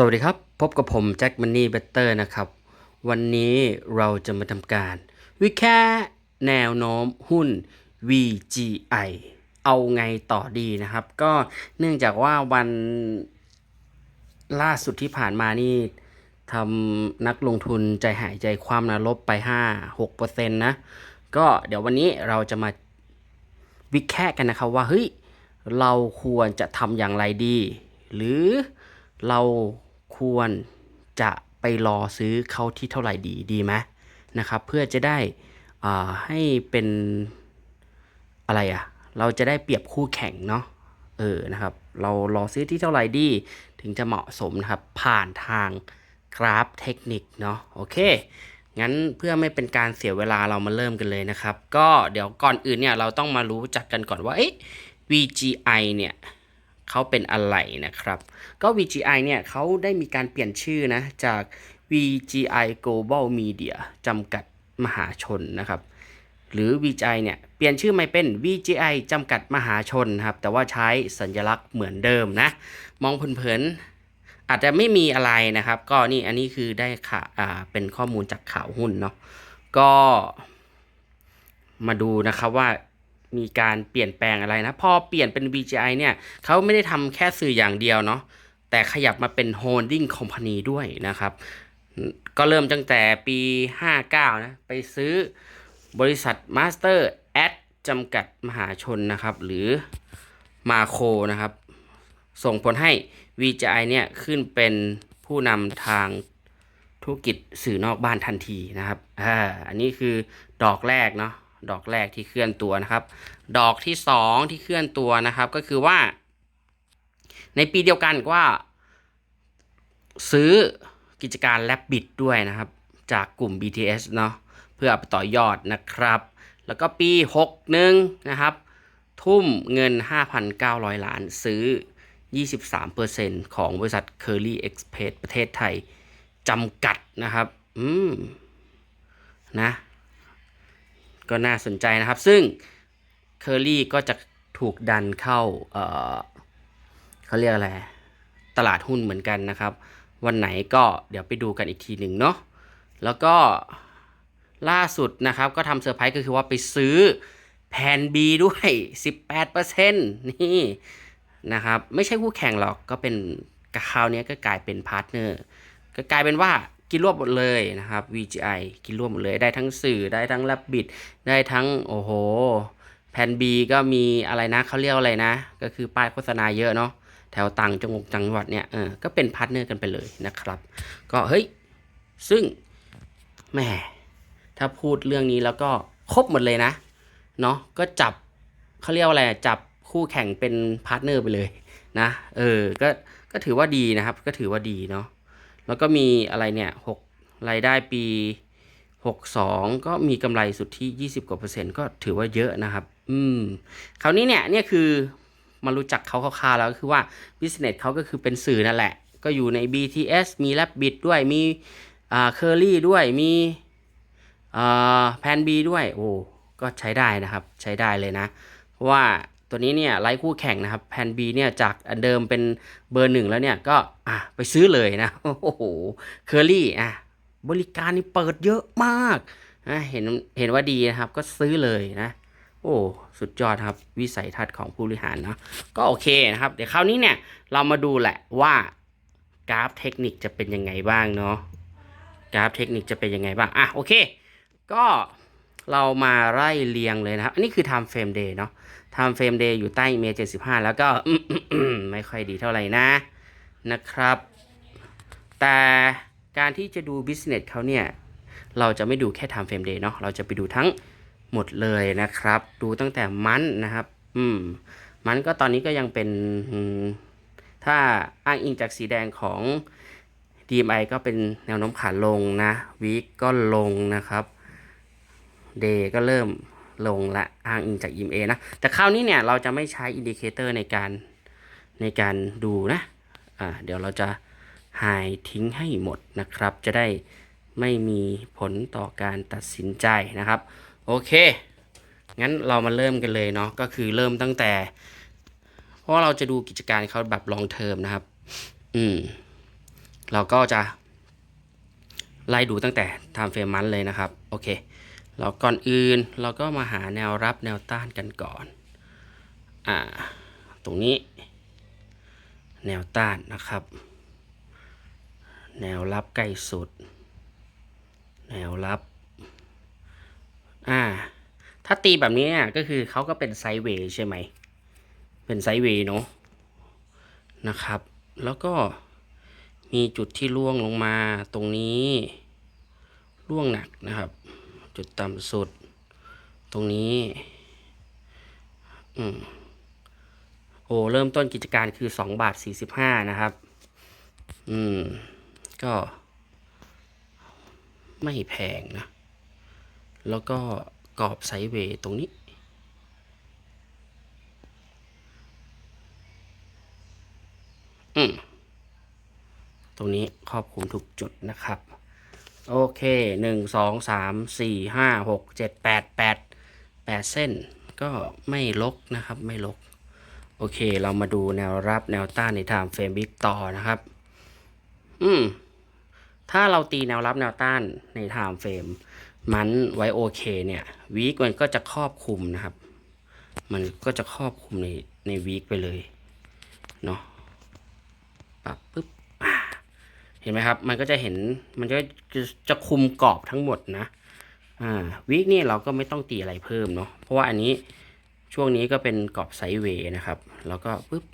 สวัสดีครับ พบกับผมแจ็คมันนี่เบเตอร์นะครับ วันนี้เราจะมาทำการ วิแค่แนวโน้มหุ้น VGI เอาไงต่อดีนะครับ ก็เนื่องจากว่าวันล่าสุดที่ผ่านมานี่ทำนักลงทุนใจหายใจความนะลบไป 5-6%นะ ก็เดี๋ยววันนี้เราจะมาวิแค่กันนะครับว่าเฮ้ยเราควรจะทำอย่างไรดี หรือเรา ควรจะไปรอซื้อเขาที่เท่าไหร่ดีดีไหมนะครับ เพื่อจะได้อ่าให้เป็นอะไรอะ เราจะได้เปรียบคู่แข่งเนาะเออนะครับ เรารอซื้อที่เท่าไหร่ดี ถึงจะเหมาะสมนะครับ ผ่านทางกราฟเทคนิคเนาะโอเคงั้นเพื่อไม่เป็นการเสียเวลาเรามาเริ่มกันเลยนะครับ ก็เดี๋ยวก่อนอื่นเนี่ยเราต้องมารู้จักกันก่อนว่าเอ๊ะ VGI เนี่ย เขาเป็นอะไรนะครับ ก็ VGI เนี่ยเขาได้มีการเปลี่ยนชื่อนะ จาก VGI Global Media จำกัดมหาชนนะครับ หรือ VGI เนี่ยเปลี่ยนชื่อใหม่เป็น VGI จำกัดมหาชนครับ แต่ว่าใช้สัญลักษณ์เหมือนเดิมนะ มองเผินๆอาจจะไม่มีอะไรนะครับ ก็นี่อันนี้คือได้ข่าวอ่าเป็นข้อมูลจากข่าวหุ้นเนาะก็มาดูนะครับว่า มีการเปลี่ยนแปลงอะไรนะ พอเปลี่ยนเป็น VGI เนี่ยเขาไม่ได้ทำแค่สื่ออย่างเดียวเนาะแต่ขยับมาเป็น Holding Company ด้วยนะครับ ก็เริ่มตั้งแต่ปี 59 นะ ไปซื้อบริษัท Master Ad จำกัดมหาชนนะครับ หรือมาโคนะครับ ส่งผลให้ VGI เนี่ยขึ้นเป็นผู้นำทางธุรกิจสื่อนอกบ้านทันทีนะครับ อ่า อันนี้คือดอกแรกเนาะ ดอกแรกที่เคลื่อนตัวนะครับ ดอกที่สองที่เคลื่อนตัวนะครับ ก็คือว่า ในปีเดียวกันว่า ซื้อกิจการแลบบิดด้วยนะครับ จากกลุ่ม BTS เนาะเพื่อเอาไปต่อยอดนะครับ แล้วก็ปี 61 นะครับ ทุ่มเงิน 5,900 ล้านซื้อ 23%ของบริษัท Curly Express ประเทศไทยจำกัดนะครับ อืม นะ ก็น่าสนใจนะครับ ซึ่ง Curly ก็จะถูกดันเข้าเออเขาเรียกอะไร ตลาดหุ้นเหมือนกันนะครับ วันไหนก็เดี๋ยวไปดูกันอีกทีหนึ่งเนาะแล้วก็ล่าสุดนะครับก็ทำเซอร์ไพรส์ก็คือว่าไปซื้อแผน B ด้วย 18%นี่นะครับ ไม่ใช่คู่แข่งหรอกก็เป็นคราวนี้ก็กลายเป็นพาร์ทเนอร์ ก็กลายเป็นว่า กินรวบหมดเลยนะครับ VGI กินรวบหมดเลยได้ทั้งสื่อได้ทั้ง Rabbit ได้ทั้งโอ้โหแผ่น B ก็มีอะไรนะเขาเรียกอะไรนะ ก็คือป้ายโฆษณาเยอะเนาะแถวต่างจังหวัดจังหวัดเนี่ยเออก็เป็นพาร์ทเนอร์กันไปเลยนะครับ ก็เฮ้ย ซึ่งแหมถ้าพูดเรื่องนี้แล้วก็ครบหมดเลยนะเนาะก็จับเขาเรียกอะไรจับคู่แข่งเป็นพาร์ทเนอร์ไปเลยนะ เออ ก็ก็ถือว่าดีนะครับ ก็ถือว่าดีเนาะ แล้วก็มีอะไรเนี่ยหกรายได้ปี 62 ก็มีกำไรสุดทธิ20 กว่าเปอร์เซ็นต์ก็ถือว่าเยอะนะครับ อืม คราวนี้เนี่ยเนี่ยคือมารู้จักเขาคร่าวๆแล้วก็คือว่า business เขาก็คือเป็นสื่อนั่นแหละ ก็อยู่ใน BTS มี Rabbit ด้วย มีอ่า Curly ด้วย มีอ่าแพน B ด้วย โอ้ ก็ใช้ได้นะครับ ใช้ได้เลยนะ เพราะว่า ตัวนี้เนี่ยไล่คู่แข่งนะครับแพน B เนี่ยจากเดิมเป็นเบอร์หนึ่งแล้วเนี่ยก็อะไปซื้อเลยนะโอ้โห Curly อะบริการนี่เปิดเยอะมากนะเห็นเห็นว่าดีนะครับก็ซื้อเลยนะโอ้สุดยอดครับวิสัยทัศน์ของผู้บริหารเนาะก็โอเคนะครับ เดี๋ยวคราวนี้เนี่ยเรามาดูแหละว่ากราฟเทคนิคจะเป็นยังไงบ้างเนาะกราฟเทคนิคจะเป็นยังไงบ้างอะโอเค ก็ เรามาไล่เรียงเลยนะครับ อันนี้คือ time frame day เนาะ time frame day อยู่ใต้เม75 แล้วก็ ไม่ค่อยดีเท่าไหร่นะนะครับ แต่การที่จะดู business เขาเนี่ย เราจะไม่ดูแค่ time frame day เนาะ เราจะไปดูทั้งหมดเลยนะครับ ดูตั้งแต่มันนะครับ อืม มันก็ตอนนี้ก็ยังเป็น ถ้าอ้างอิงจากสีแดงของ DMI ก็เป็นแนวโน้มขาลงนะวีคก็ลงนะครับ เดย์ก็เริ่มลงละอ้างอิงจาก EMA นะ แต่คราวนี้เนี่ยเราจะไม่ใช้อินดิเคเตอร์ในการในการดูนะอ่าเดี๋ยวเราจะหายทิ้งให้หมดนะครับ จะได้ไม่มีผลต่อการตัดสินใจนะครับ โอเค งั้นเรามาเริ่มกันเลยเนาะก็คือเริ่มตั้งแต่ เพราะเราจะดูกิจการเขาแบบ long term นะครับ อืม เราก็จะไล่ดูตั้งแต่ time frame มันเลยนะครับ โอเค เราก่อนอื่นเราก็มาหาแนวรับแนวต้านกันก่อน อ่า ตรงนี้ แนวต้านนะครับ แนวรับใกล้สุด แนวรับ อ่า ถ้าตีแบบนี้เนี่ยก็คือเขาก็เป็นไซด์เวย์ใช่ไหม เป็นไซด์เวย์เนาะ นะครับ แล้วก็มีจุดที่ล่วงลงมาตรงนี้ ล่วงหนักนะครับ จุดต่ำสุด ตรงนี้อืมโอ้เริ่มต้นกิจการคือสองบาทสี่สิบห้านะครับ อืม ก็ ไม่แพงนะ แล้วก็กรอบไซเวย์ตรงนี้อืมตรงนี้ครอบคลุมทุกจุดนะครับ โอเคหนึ่งสองสามสี่ห้าหกเจ็ดแปดแปดแปดเส้นก็ไม่ลกนะครับไม่ลก โอเคเรามาดูแนวรับแนวต้านในไทม์เฟรมบิ๊กต่อนะครับ อืม ถ้าเราตีแนวรับแนวต้านในไทม์เฟรมมันไว้โอเคเนี่ยวีคมันก็จะครอบคุมนะครับ มันก็จะครอบคุมในในวีคไปเลยเนาะปรับปุ๊บ เห็นไหมครับ มันก็จะเห็นมันจะจะคุมกรอบทั้งหมดนะอ่าวีคนี่เราก็ไม่ต้องตีอะไรเพิ่มเนาะเพราะว่าอันนี้ช่วงนี้ก็เป็นกรอบไซด์เวย์นะครับ แล้วก็ปุ๊บ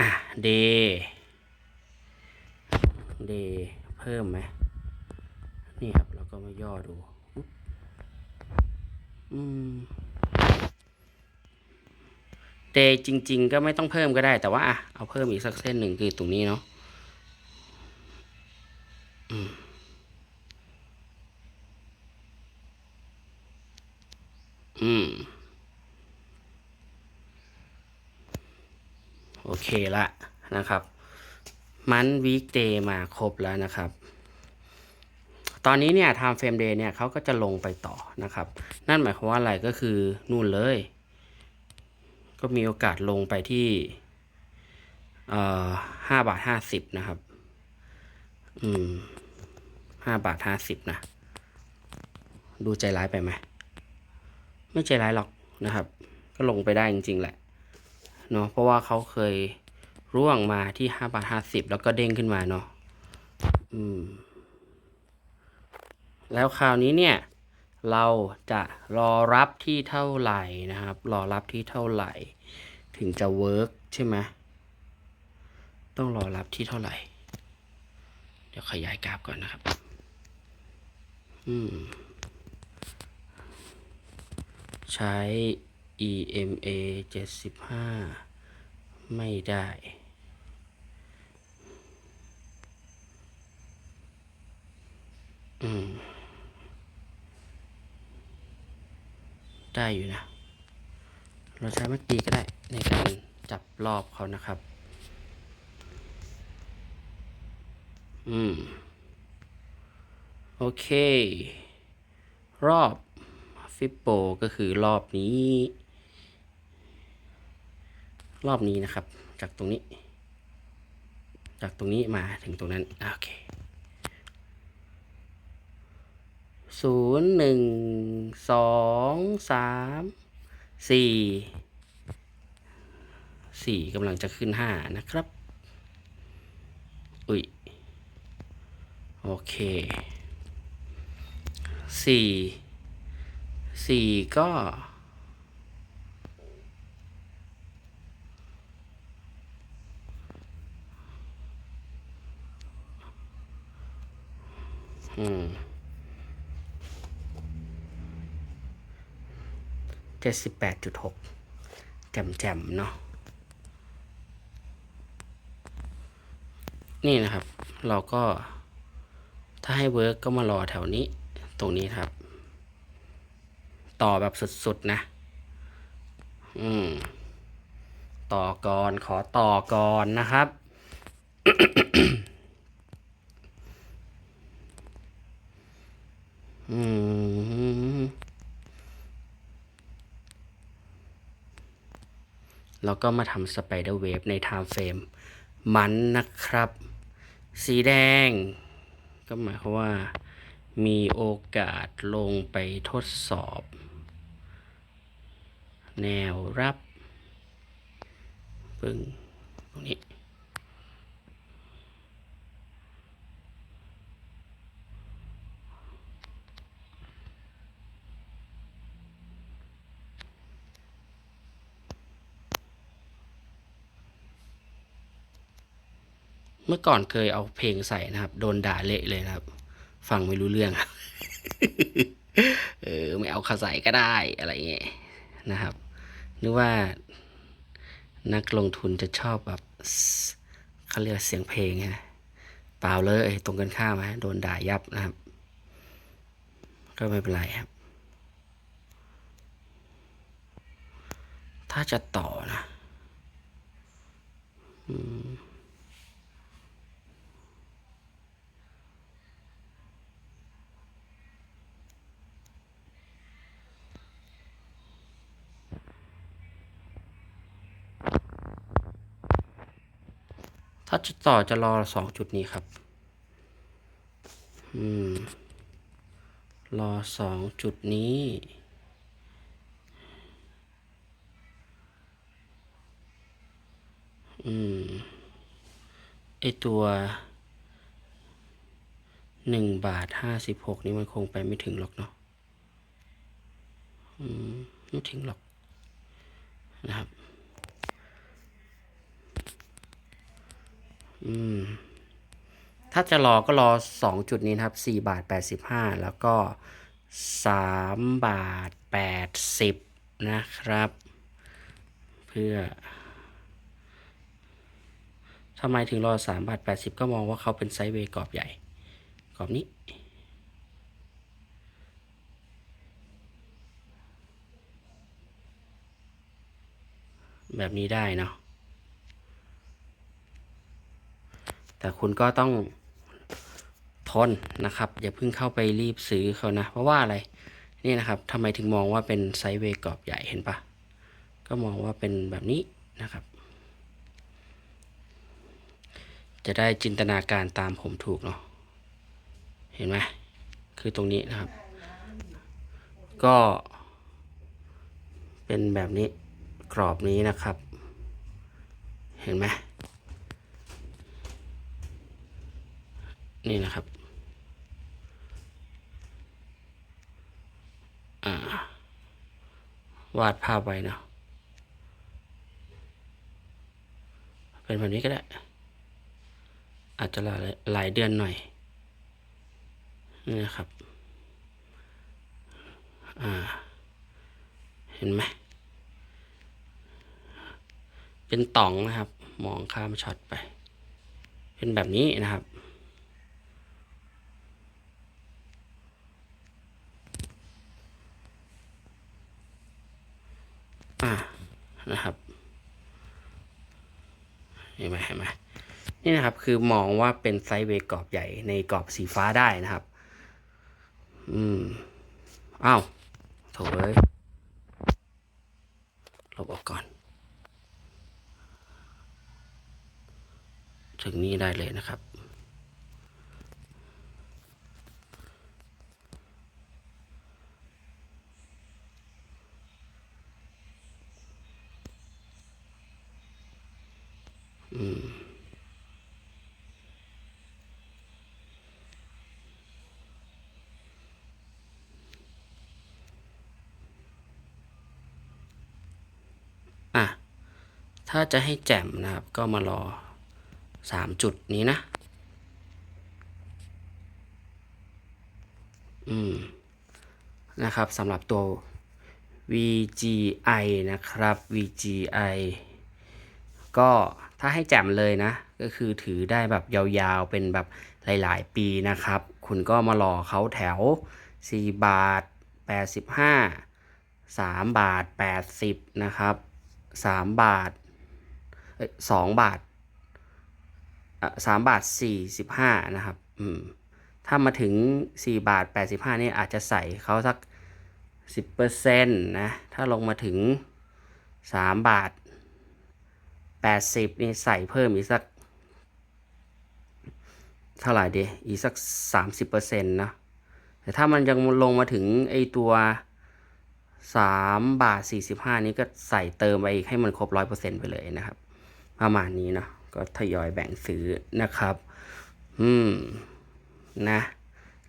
อะเดย์เดย์เพิ่มไหมนี่ครับเราก็มาย่อดูอืมเดย์จริง ๆ ก็ไม่ต้องเพิ่มก็ได้แต่ว่าอะเอาเพิ่มอีกสักเส้นหนึ่งคือตรงนี้เนาะ อืม โอเคละนะครับ มันวีคเดย์มาครบแล้วนะครับ ตอนนี้เนี่ย time frame day เนี่ยเขาก็จะลงไปต่อนะครับ นั่นหมายความว่าอะไรก็คือนู่นเลย ก็มีโอกาสลงไปที่เอ่อห้าบาทห้าสิบนะครับ อืม ห้าบาทห้าสิบนะ ดูใจร้ายไปไหม ไม่ใจร้ายหรอกนะครับ ก็ลงไปได้จริง ๆ แหละ เนาะเพราะว่าเขาเคยร่วงมาที่ห้าบาทห้าสิบแล้วก็เด้งขึ้นมาเนาะอืม แล้วคราวนี้เนี่ย เราจะรอรับที่เท่าไหร่นะครับ รอรับที่เท่าไหร่ ถึงจะเวิร์กใช่ไหมต้องรอรับที่เท่าไหร่ เดี๋ยวขยายกราฟก่อนนะครับ ใช้ EMA 75 ไม่ได้ ได้อยู่นะ เราใช้เมื่อกี้ก็ได้ในการจับรอบเขานะครับ อืม โอเค รอบฟิปโปก็คือรอบนี้ รอบนี้นะครับ จากตรงนี้ จากตรงนี้มาถึงตรงนั้นโอเคศูนย์หนึ่งสองสามสี่สี่กำลังจะขึ้นห้านะครับ อุ้ย โอเค สี่สี่ก็เจ็ดสิบแปดจุดหกแจ่มๆเนาะนี่นะครับ เราก็ถ้าให้เวิร์กก็มารอแถวนี้ ตรงนี้ครับ ต่อแบบสุดๆนะ อืม ต่อก่อนขอต่อก่อนนะครับอืมแล้วก็มาทำสไปเดอร์เวฟใน time frame มันนะครับ สีแดง ก็หมายความว่า มีโอกาสลงไปทดสอบ แนวรับปึ้งตรงนี้ เมื่อก่อนเคยเอาเพลงใส่นะครับ โดนด่าเละเลยนะครับ ฟังไม่รู้เรื่อง เออไม่เอาขาใส่ก็ได้อะไรเงี้ยนะครับนึกว่านักลงทุนจะชอบแบบเขาเรียกเสียงเพลงไงเปล่าเลยตรงกันข้ามฮะโดนด่ายับนะครับ ก็ไม่เป็นไรครับ ถ้าจะต่อนะ อืม ถ้าจะต่อจะรอสองจุดนี้ครับอืมรอสองจุดนี้อืมไอตัวหนึ่งบาทห้าสิบหกนี่มันคงไปไม่ถึงหรอกเนาะอืมไม่ถึงหรอกนะครับ อืม ถ้าจะรอก็รอสองจุดนี้นะครับสี่บาทแปดสิบห้าแล้วก็สามบาทแปดสิบนะครับ เพื่อทำไมถึงรอสามบาทแปดสิบก็มองว่าเขาเป็นไซด์เวย์กรอบใหญ่ กรอบนี้แบบนี้ได้เนาะ แต่คุณก็ต้องทนนะครับ อย่าเพิ่งเข้าไปรีบซื้อเขานะ เพราะว่าอะไรนี่นะครับทำไมถึงมองว่าเป็นไซด์เวย์กรอบใหญ่เห็นปะก็มองว่าเป็นแบบนี้นะครับ จะได้จินตนาการตามผมถูกเนาะเห็นไหมคือตรงนี้นะครับ ก็เป็นแบบนี้กรอบนี้นะครับ เห็นไหม นี่นะครับ อ่า วาดภาพไว้เนาะ เป็นแบบนี้ก็ได้ อาจจะหลายหลายเดือนหน่อย นี่นะครับ อ่า เห็นไหม เป็นต่องนะครับ มองข้ามช็อตไป เป็นแบบนี้นะครับ อ่านะครับเห็นไหมเห็นไหมนี่นะครับคือมองว่าเป็นไซด์เวย์กรอบใหญ่ในกรอบสีฟ้าได้นะครับ อืมอ้าวโถเอ้ยลบออกก่อน ถึงนี้ได้เลยนะครับ อืมอะ ถ้าจะให้แจ่มนะครับ ก็มารอสามจุดนี้นะ อืม นะครับสำหรับตัว VGI นะครับ VGI ก็ ถ้าให้แจ่มเลยนะ ก็คือถือได้แบบยาวๆเป็นแบบหลายๆ ปีนะครับ คุณก็มารอเขาแถว 4 บาท 85 3 บาท 80 นะครับ 3 บาทเอ้ย2บาทอะ3บาท45นะครับ อืม ถ้ามาถึง4บาท85นี่อาจจะใส่เขาสัก10%นะ ถ้าลงมาถึง3บาท 80นี่ใส่เพิ่มอีกสัก เท่าไหร่ดีอีกสักสามสิบเปอร์เซ็นต์นะแต่ถ้ามันยังลงมาถึงไอตัวสามบาทสี่สิบห้านี้ก็ใส่เติมไปอีกให้มันครบร้อยเปอร์เซ็นต์ไปเลยนะครับ ประมาณนี้เนาะก็ทยอยแบ่งซื้อนะครับ อืม นะ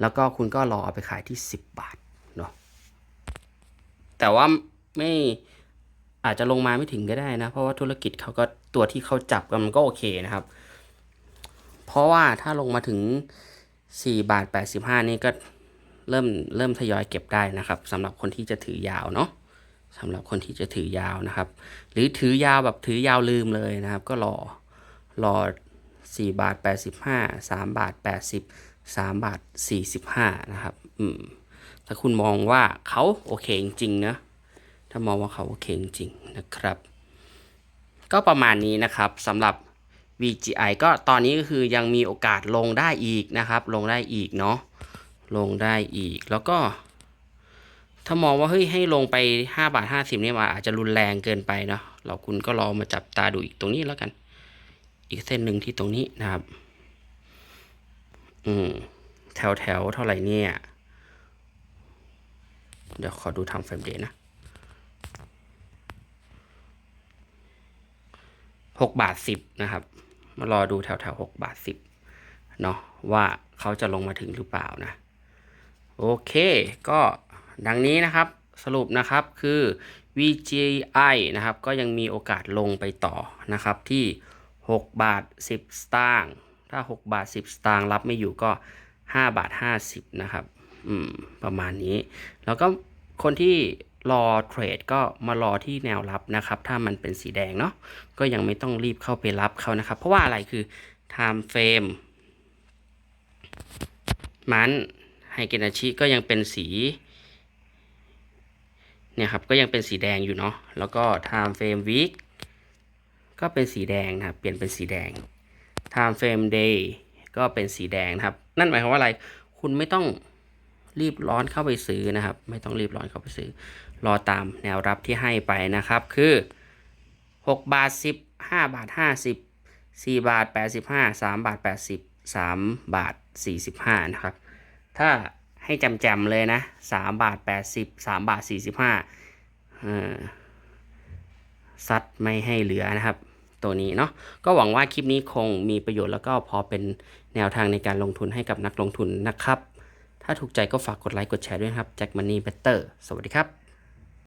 แล้วก็คุณก็รอเอาไปขายที่สิบบาทเนาะแต่ว่าไม่ อาจจะลงมาไม่ถึงก็ได้นะ เพราะว่าธุรกิจเขาก็ตัวที่เขาจับกันมันก็โอเคนะครับ เพราะว่าถ้าลงมาถึงสี่บาทแปดสิบห้านี่ก็เริ่มเริ่มทยอยเก็บได้นะครับสำหรับคนที่จะถือยาวเนาะสำหรับคนที่จะถือยาวนะครับ หรือถือยาวแบบถือยาวลืมเลยนะครับ ก็รอรอสี่บาทแปดสิบห้าสามบาทแปดสิบสามบาทสี่สิบห้านะครับ อืม ถ้าคุณมองว่าเขาโอเคจริงๆนะ ถ้ามองว่าเขาโอเคจริงๆนะครับ ก็ประมาณนี้นะครับสำหรับ VGI ก็ตอนนี้ก็คือยังมีโอกาสลงได้อีกนะครับ ลงได้อีกเนาะลงได้อีกแล้วก็ ถ้ามองว่าเฮ้ยให้ลงไป 5 บาท 50นี่มาอาจจะรุนแรงเกินไปเนาะเราคุณก็ลอมาจับตาดูอีกตรงนี้แล้วกัน อีกเส้นหนึ่งที่ตรงนี้นะครับ อืมแถวแถวเท่าไหร่เนี่ย เดี๋ยวขอดูทำเฟรมเดย์นะ หกบาทสิบนะครับ มารอดูแถวแถวหกบาทสิบเนาะว่าเขาจะลงมาถึงหรือเปล่านะ โอเค ก็ดังนี้นะครับสรุปนะครับคือ VGI นะครับ ก็ยังมีโอกาสลงไปต่อนะครับที่ 6 บาท 10 สตางค์ถ้า 6 บาท 10 สตางค์รับไม่อยู่ก็ 5 บาท 50 นะครับ อืม ประมาณนี้ แล้วก็คนที่ รอเทรดก็มารอที่แนวรับนะครับ ถ้ามันเป็นสีแดงเนาะก็ยังไม่ต้องรีบเข้าไปรับเขานะครับ เพราะว่าอะไรคือ time frame มันไฮเกนาชิก็ยังเป็นสีเนี่ยครับก็ยังเป็นสีแดงอยู่เนาะแล้วก็ time frame week ก็เป็นสีแดงนะครับ เปลี่ยนเป็นสีแดง time frame day ก็เป็นสีแดงนะครับ นั่นหมายความว่าอะไร คุณไม่ต้อง รีบร้อนเข้าไปซื้อนะครับ ไม่ต้องรีบร้อนเข้าไปซื้อ รอตามแนวรับที่ให้ไปนะครับ คือ 6 บาท 10 5 บาท 50 4 บาท 85 3 บาท 80 3 บาท 45 นะครับ ถ้าให้จำจำๆเลยนะ 3 บาท 80 3 บาท 45อ่าซัดไม่ให้เหลือนะครับ ตัวนี้เนาะก็หวังว่าคลิปนี้คงมีประโยชน์แล้วก็พอเป็นแนวทางในการลงทุนให้กับนักลงทุนนะครับ ถ้าถูกใจก็ฝากกดไลค์กดแชร์ด้วยครับแจ็คมันนี่เบเตอร์สวัสดีครับ